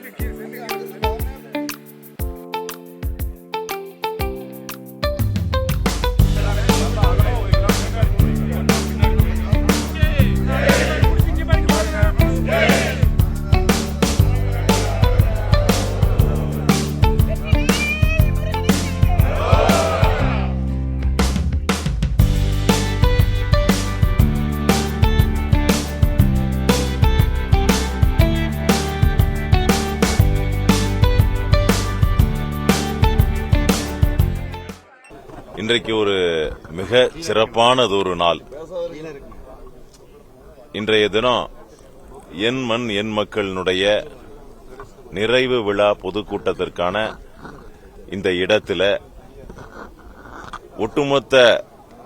Thank you, kids. இன்றைக்கு ஒரு மிக சிறப்பானது ஒரு நாள். இன்றைய தினம் என் மண் என் மக்களினுடைய நிறைவு விழா பொதுக்கூட்டத்திற்கான இந்த இடத்துல ஒட்டுமொத்த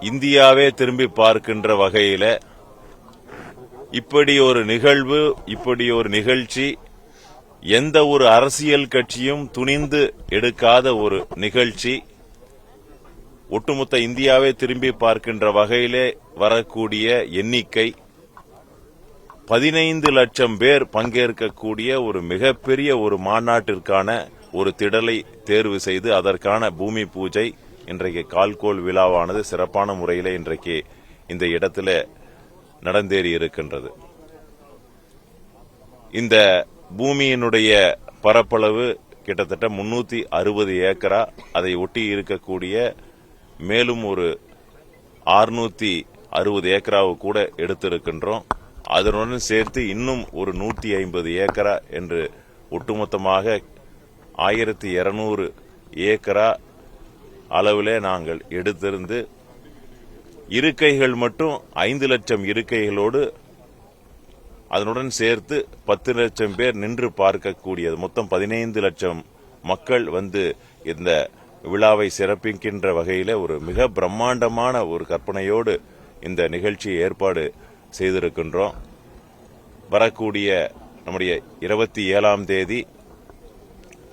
இந்தியாவே திரும்பி பார்க்கின்ற வகையில இப்படி ஒரு நிகழ்வு இப்படி ஒரு நிகழ்ச்சி எந்த ஒரு அரசியல் கட்சியும் துணிந்து எடுக்காத ஒரு நிகழ்ச்சி ஒட்டுமொத்த இந்தியாவே திரும்பி பார்க்கின்ற வகையிலே வரக்கூடிய எண்ணிக்கை பதினைந்து லட்சம் பேர் பங்கேற்கக்கூடிய ஒரு மிகப்பெரிய ஒரு மாநாட்டிற்கான ஒரு திடலை தேர்வு செய்து அதற்கான பூமி பூஜை இன்றைக்கு கால்கோல் விழாவானது சிறப்பான முறையில் இன்றைக்கு இந்த இடத்துல நடந்தேறி இருக்கின்றது. இந்த பூமியினுடைய பரப்பளவு கிட்டத்தட்ட முன்னூத்தி அறுபது ஏக்கரா அதை ஒட்டி இருக்கக்கூடிய மேலும் ஒரு அறுநூத்தி அறுபது ஏக்கராவை கூட எடுத்திருக்கின்றோம். அதனுடன் சேர்த்து இன்னும் ஒரு நூத்தி ஐம்பது ஏக்கரா என்று ஒட்டுமொத்தமாக ஆயிரத்தி இருநூறு ஏக்கரா அளவிலே நாங்கள் எடுத்திருந்து இருக்கைகள் மட்டும் ஐந்து லட்சம் இருக்கைகளோடு அதனுடன் சேர்த்து பத்து லட்சம் பேர் நின்று பார்க்கக்கூடியது. மொத்தம் பதினைந்து லட்சம் மக்கள் வந்து இந்த விழாவை சிறப்பிக்கின்ற வகையில் ஒரு மிக பிரம்மாண்டமான ஒரு கற்பனையோடு இந்த நிகழ்ச்சியை ஏற்பாடு செய்திருக்கின்றோம். வரக்கூடிய நம்முடைய இருபத்தி ஏழாம் தேதி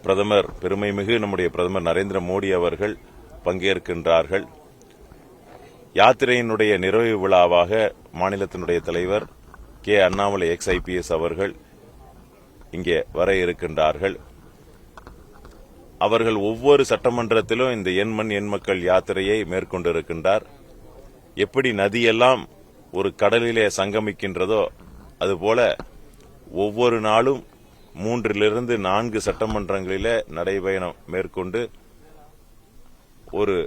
பிரதமர் பெருமைமிகு நம்முடைய பிரதமர் நரேந்திர மோடி அவர்கள் பங்கேற்கின்றார்கள். யாத்திரையினுடைய நிறைவு விழாவாக மாநிலத்தினுடைய தலைவர் கே அண்ணாமலை எக்ஸ் ஐபிஎஸ் அவர்கள் இங்கே வர இருக்கின்றார்கள். அவர்கள் ஒவ்வொரு சட்டமன்றத்திலும் இந்த எண்மண் எண்மக்கள் யாத்திரையை மேற்கொண்டிருக்கின்றார். எப்படி நதியெல்லாம் ஒரு கடலிலே சங்கமிக்கின்றதோ அதுபோல ஒவ்வொரு நாளும் மூன்றிலிருந்து நான்கு சட்டமன்றங்களிலே நடைபயணம் மேற்கொண்டு ஒரு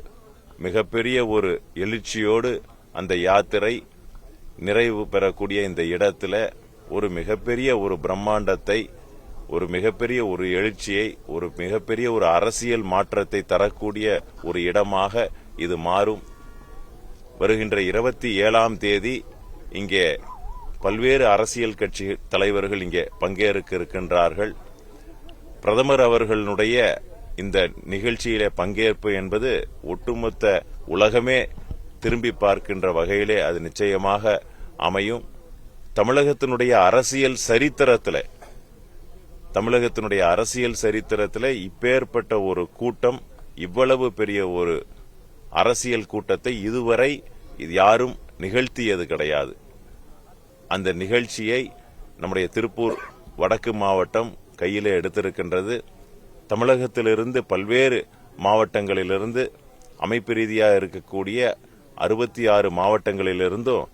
மிகப்பெரிய ஒரு எழுச்சியோடு அந்த யாத்திரை நிறைவு பெறக்கூடிய இந்த இடத்துல ஒரு மிகப்பெரிய ஒரு பிரம்மாண்டத்தை ஒரு மிகப்பெரிய ஒரு எழுச்சியை ஒரு மிகப்பெரிய ஒரு அரசியல் மாற்றத்தை தரக்கூடிய ஒரு இடமாக இது மாறும். வருகின்ற இருபத்தி ஏழாம் தேதி இங்கே பல்வேறு அரசியல் கட்சி தலைவர்கள் இங்கே பங்கேற்க இருக்கின்றார்கள். பிரதமர் அவர்களுடைய இந்த நிகழ்ச்சியிலே பங்கேற்பு என்பது ஒட்டுமொத்த உலகமே திரும்பி பார்க்கின்ற வகையிலே அது நிச்சயமாக அமையும். தமிழகத்தினுடைய அரசியல் சரித்திரத்தில் தமிழகத்தினுடைய அரசியல் சரித்திரத்தில் இப்பேற்பட்ட ஒரு கூட்டம் இவ்வளவு பெரிய ஒரு அரசியல் கூட்டத்தை இதுவரை இது யாரும் நிகழ்த்தியது கிடையாது. அந்த நிகழ்ச்சியை நம்முடைய திருப்பூர் வடக்கு மாவட்டம் கையிலே எடுத்திருக்கின்றது. தமிழகத்திலிருந்து பல்வேறு மாவட்டங்களிலிருந்து அமைப்பு ரீதியாக இருக்கக்கூடிய அறுபத்தி ஆறு மாவட்டங்களிலிருந்தும்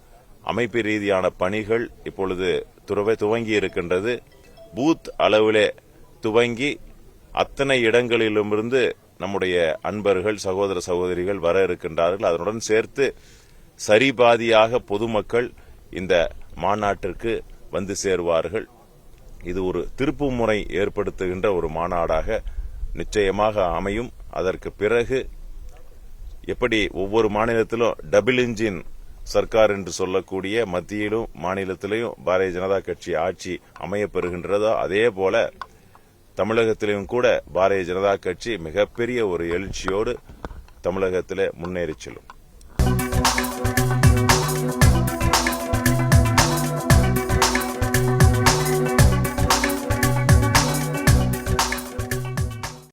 அமைப்பு ரீதியான பணிகள் இப்பொழுது துறவை துவங்கி இருக்கின்றது பூத் அளவிலே துவங்கி அத்தனை இடங்களிலுமிருந்து நம்முடைய அன்பர்கள் சகோதர சகோதரிகள் வர இருக்கின்றார்கள். அதனுடன் சேர்த்து சரிபாதியாக பொதுமக்கள் இந்த மாநாட்டிற்கு வந்து சேருவார்கள். இது ஒரு திருப்பு முறை ஏற்படுத்துகின்ற ஒரு மாநாடாக நிச்சயமாக அமையும். அதற்கு பிறகு எப்படி ஒவ்வொரு மாநிலத்திலும் டபுள் இன்ஜின் சர்க்கார் என்று சொல்லக்கூடிய மத்தியிலும் மாநிலத்திலையும் பாரதிய ஜனதா கட்சி ஆட்சி அமையப்பெறுகின்றதோ அதே போல தமிழகத்திலும் கூட பாரதிய ஜனதா கட்சி மிகப்பெரிய ஒரு எழுச்சியோடு தமிழகத்திலே முன்னேறி செல்லும்.